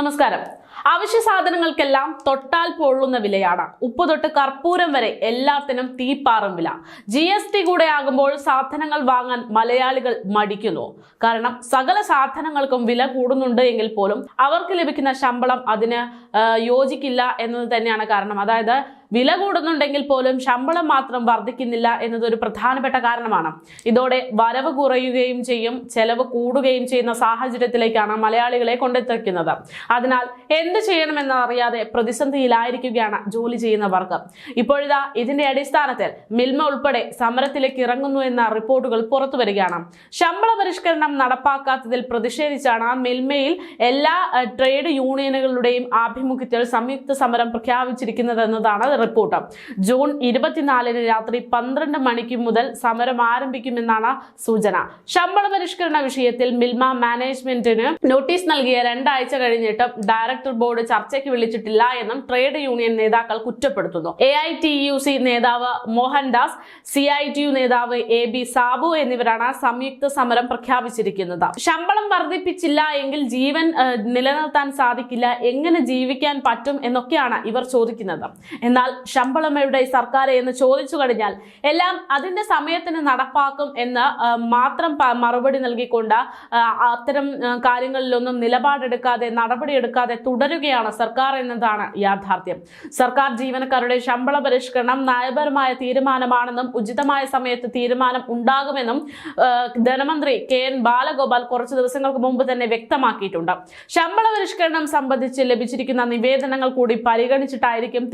നമസ്കാരം. അവശ്യ സാധനങ്ങൾക്കെല്ലാം തൊട്ടാൽ പൊള്ളുന്ന വിലയാണ്. ഉപ്പ് തൊട്ട് കർപ്പൂരം വരെ എല്ലാത്തിനും തീപ്പാറും വില. ജി എസ് ടി കൂടെ ആകുമ്പോൾ സാധനങ്ങൾ വാങ്ങാൻ മലയാളികൾ മടിക്കുന്നു. കാരണം സകല സാധനങ്ങൾക്കും വില കൂടുന്നുണ്ട് എങ്കിൽ പോലും അവർക്ക് ലഭിക്കുന്ന ശമ്പളം അതിന് യോജിക്കില്ല എന്നത് തന്നെയാണ് കാരണം. അതായത് വില കൂടുന്നുണ്ടെങ്കിൽ പോലും ശമ്പളം മാത്രം വർദ്ധിക്കുന്നില്ല എന്നതൊരു പ്രധാനപ്പെട്ട കാരണമാണ്. ഇതോടെ വരവ് കുറയുകയും ചെയ്യും ചെലവ് കൂടുകയും ചെയ്യുന്ന സാഹചര്യത്തിലേക്കാണ് മലയാളികളെ കൊണ്ടെത്തിക്കുന്നത്. അതിനാൽ എന്ത് ചെയ്യണമെന്ന് അറിയാതെ പ്രതിസന്ധിയിലായിരിക്കുകയാണ് ജോലി ചെയ്യുന്നവർക്ക്. ഇപ്പോഴിതാ ഇതിന്റെ അടിസ്ഥാനത്തിൽ മിൽമ ഉൾപ്പെടെ സമരത്തിലേക്ക് ഇറങ്ങുന്നു എന്ന റിപ്പോർട്ടുകൾ പുറത്തു വരികയാണ്. ശമ്പള പരിഷ്കരണം നടപ്പാക്കാത്തതിൽ പ്രതിഷേധിച്ചാണ് മിൽമയിൽ എല്ലാ ട്രേഡ് യൂണിയനുകളുടെയും ആഭിമുഖ്യത്തിൽ സംയുക്ത സമരം പ്രഖ്യാപിച്ചിരിക്കുന്നത് എന്നതാണ് റിപ്പോർട്ട്. ജൂൺ ഇരുപത്തിനാലിന് രാത്രി പന്ത്രണ്ട് മണിക്ക് മുതൽ സമരം ആരംഭിക്കുമെന്നാണ് സൂചന. ശമ്പള പരിഷ്കരണ വിഷയത്തിൽ മിൽമ മാനേജ്മെന്റിന് നോട്ടീസ് നൽകിയ രണ്ടാഴ്ച കഴിഞ്ഞിട്ടും ഡയറക്ടർ ബോർഡ് ചർച്ചയ്ക്ക് വിളിച്ചിട്ടില്ല എന്നും ട്രേഡ് യൂണിയൻ നേതാക്കൾ കുറ്റപ്പെടുത്തുന്നു. A I T U C നേതാവ് Mohandas C I T U നേതാവ് എ ബി സാബു എന്നിവരാണ് സംയുക്ത സമരം പ്രഖ്യാപിച്ചിരിക്കുന്നത്. ശമ്പളം വർദ്ധിപ്പിച്ചില്ല എങ്കിൽ ജീവൻ നിലനിർത്താൻ സാധിക്കില്ല എങ്ങനെ ജീവിക്കാൻ പറ്റും എന്നൊക്കെയാണ് ഇവർ ചോദിക്കുന്നത്. എന്നാൽ ശമ്പളം എവിടെ? സർക്കാർ എന്ന് ചോദിച്ചു കഴിഞ്ഞാൽ എല്ലാം അതിന്റെ സമയത്തിന് നടപ്പാക്കും എന്ന് മാത്രം മറുപടി നൽകിക്കൊണ്ട് അത്തരം കാര്യങ്ങളിലൊന്നും നിലപാടെടുക്കാതെ നടപടിയെടുക്കാതെ തുടരുകയാണ് സർക്കാർ എന്നതാണ് യാഥാർത്ഥ്യം. സർക്കാർ ജീവനക്കാരുടെ ശമ്പള പരിഷ്കരണം നയപരമായ തീരുമാനമാണെന്നും ഉചിതമായ സമയത്ത് തീരുമാനം ഉണ്ടാകുമെന്നും ധനമന്ത്രി കെ എൻ ബാലഗോപാൽ കുറച്ചു ദിവസങ്ങൾക്ക് മുമ്പ് തന്നെ വ്യക്തമാക്കിയിട്ടുണ്ട്. ശമ്പള പരിഷ്കരണം സംബന്ധിച്ച് ലഭിച്ചിരിക്കുന്ന നിവേദനങ്ങൾ കൂടി പരിഗണിച്ചിട്ടായിരിക്കും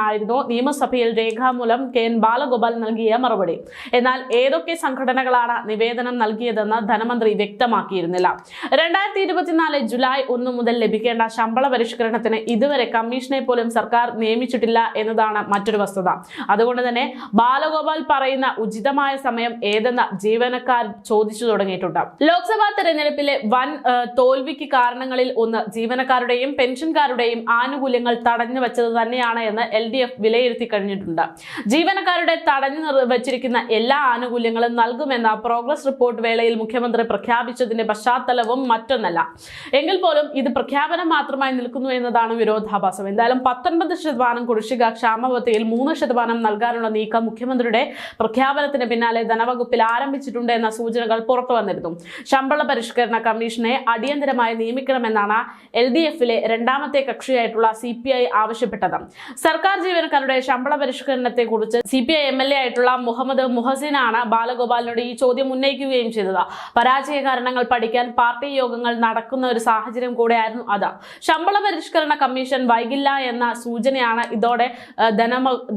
തീരുമാനമെന്നായിരുന്നു നിയമസഭയിൽ രേഖാമൂലം കെ എൻ ബാലഗോപാൽ നൽകിയ മറുപടി. എന്നാൽ ഏതൊക്കെ സംഘടനകളാണ് നിവേദനം നൽകിയതെന്ന് ധനമന്ത്രി വ്യക്തമാക്കിയിരുന്നില്ല. രണ്ടായിരത്തി ഇരുപത്തിനാല് ജൂലൈ ഒന്ന് മുതൽ ലഭിക്കേണ്ട ശമ്പള പരിഷ്കരണത്തിന് ഇതുവരെ കമ്മീഷനെ പോലും സർക്കാർ നിയമിച്ചിട്ടില്ല എന്നതാണ് മറ്റൊരു വസ്തുത. അതുകൊണ്ട് തന്നെ ബാലഗോപാൽ പറയുന്ന ഉചിതമായ സമയം ഏതെന്ന ജീവനക്കാർ ചോദിച്ചു തുടങ്ങിയിട്ടുണ്ട്. ലോക്സഭാ തെരഞ്ഞെടുപ്പിലെ വൻ തോൽവിക്ക് കാരണങ്ങളിൽ ഒന്ന് ജീവനക്കാരുടെയും പെൻഷൻകാരുടെയും ആനുകൂല്യങ്ങൾ തടഞ്ഞു വെച്ചത് തന്നെയാണ് എന്ന് എൽ ഡി എഫ് വിലയിരുത്തി കഴിഞ്ഞിട്ടുണ്ട്. ജീവനക്കാരുടെ തടഞ്ഞു നിർ- വെച്ചിരിക്കുന്ന എല്ലാ ആനുകൂല്യങ്ങളും നൽകുമെന്ന പ്രോഗ്രസ് റിപ്പോർട്ട് വേളയിൽ മുഖ്യമന്ത്രി പ്രഖ്യാപിച്ചതിന്റെ പശ്ചാത്തലവും മറ്റൊന്നല്ല. എങ്കിൽ പോലും ഇത് പ്രഖ്യാപനം മാത്രമായി നിൽക്കുന്നു എന്നതാണ് വിരോധാഭാസം. എന്തായാലും പത്തൊൻപത് ശതമാനം കുടിശ്ശിക ക്ഷാമബത്തയിൽ മൂന്ന് ശതമാനം നൽകാനുള്ള നീക്കം മുഖ്യമന്ത്രിയുടെ പ്രഖ്യാപനത്തിന് പിന്നാലെ ധനവകുപ്പിൽ ആരംഭിച്ചിട്ടുണ്ട് എന്ന സൂചനകൾ പുറത്തു വന്നിരുന്നു. ശമ്പള പരിഷ്കരണ കമ്മീഷനെ അടിയന്തരമായി നിയമിക്കണമെന്നാണ് എൽ ഡി എഫിലെ രണ്ടാമത്തെ കക്ഷിയായിട്ടുള്ള സി പി ഐ ആവശ്യപ്പെട്ടത്. സർക്കാർ ജീവനക്കാരുടെ ശമ്പള പരിഷ്കരണത്തെ കുറിച്ച് C P I M M L ആയിട്ടുള്ള മുഹമ്മദ് മുഹസിനാണ് ബാലഗോപാലിനോട് ഈ ചോദ്യം ഉന്നയിക്കുകയും ചെയ്തത്. പരാജയ കാരണങ്ങൾ പഠിക്കാൻ പാർട്ടി യോഗങ്ങൾ നടക്കുന്ന ഒരു സാഹചര്യം കൂടെയായിരുന്നു അത്. ശമ്പള പരിഷ്കരണ കമ്മീഷൻ വൈകില്ല എന്ന സൂചനയാണ് ഇതോടെ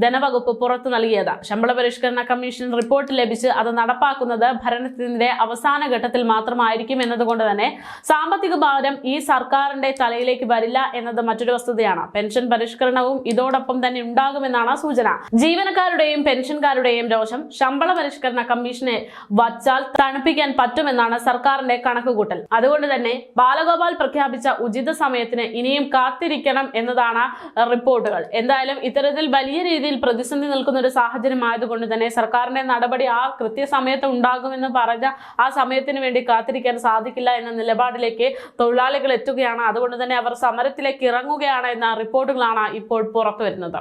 ധനവകുപ്പ് പുറത്തു നൽകിയത്. ശമ്പള പരിഷ്കരണ കമ്മീഷൻ റിപ്പോർട്ട് ലഭിച്ച് അത് നടപ്പാക്കുന്നത് ഭരണത്തിന്റെ അവസാന ഘട്ടത്തിൽ മാത്രമായിരിക്കും എന്നതുകൊണ്ട് തന്നെ സാമ്പത്തിക ഭാരം ഈ സർക്കാരിന്റെ തലയിലേക്ക് വരില്ല എന്നത് മറ്റൊരു വസ്തുതയാണ്. പെൻഷൻ പരിഷ്കരണവും ഇതോടൊപ്പം തന്നെ ഉണ്ടാകുമെന്നാണ് സൂചന. ജീവനക്കാരുടെയും പെൻഷൻകാരുടെയും രോഷം ശമ്പള പരിഷ്കരണ കമ്മീഷനെ വച്ചാൽ തണുപ്പിക്കാൻ പറ്റുമെന്നാണ് സർക്കാരിന്റെ കണക്കുകൂട്ടൽ. അതുകൊണ്ട് തന്നെ ബാലഗോപാൽ പ്രഖ്യാപിച്ച ഉചിത സമയത്തിന് ഇനിയും കാത്തിരിക്കണം എന്നതാണ് റിപ്പോർട്ടുകൾ. എന്തായാലും ഇത്തരത്തിൽ വലിയ രീതിയിൽ പ്രതിസന്ധി നിൽക്കുന്ന ഒരു സാഹചര്യം ആയതുകൊണ്ട് തന്നെ സർക്കാരിന്റെ നടപടി ആ കൃത്യസമയത്ത് ഉണ്ടാകുമെന്ന് പറഞ്ഞ ആ സമയത്തിന് വേണ്ടി കാത്തിരിക്കാൻ സാധിക്കില്ല എന്ന നിലപാടിലേക്ക് തൊഴിലാളികൾ എത്തുകയാണ്. അതുകൊണ്ട് തന്നെ അവർ സമരത്തിലേക്ക് ഇറങ്ങുകയാണ് എന്ന റിപ്പോർട്ടുകളാണ് ഇപ്പോൾ പുറത്തു വരുന്നത്